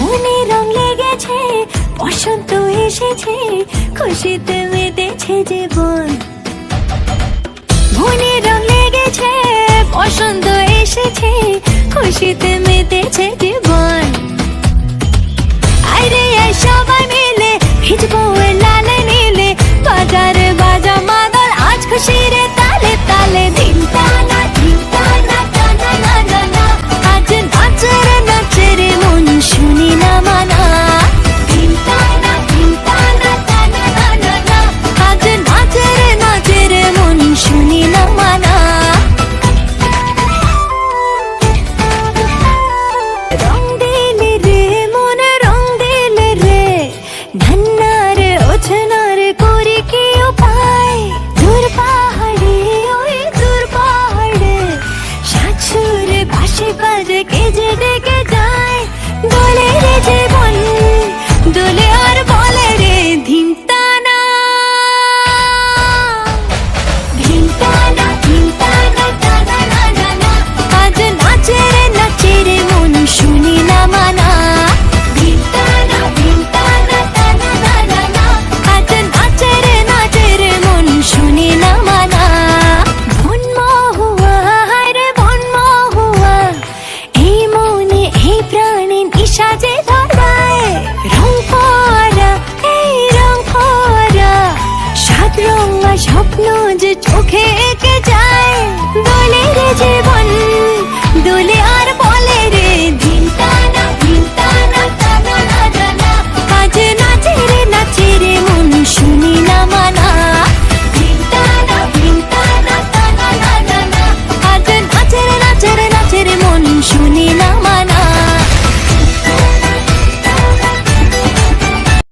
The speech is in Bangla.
মনে রং লেগেছে, বসন্ত এসেছে, খুশিতে মেতেছে জীবন। মনে রং লেগেছে, বসন্ত এসেছে, খুশিতে মেতেছে জীবন। আরে সবাই মিলে ভিজবো লালে নীলে, বাজারে বাজা মাদল, আজ খুশির তালে তালে কে যে ডেকে রঙিন ইশা যে ধরায় স্বপ্ন যে চোখে যায় দোলের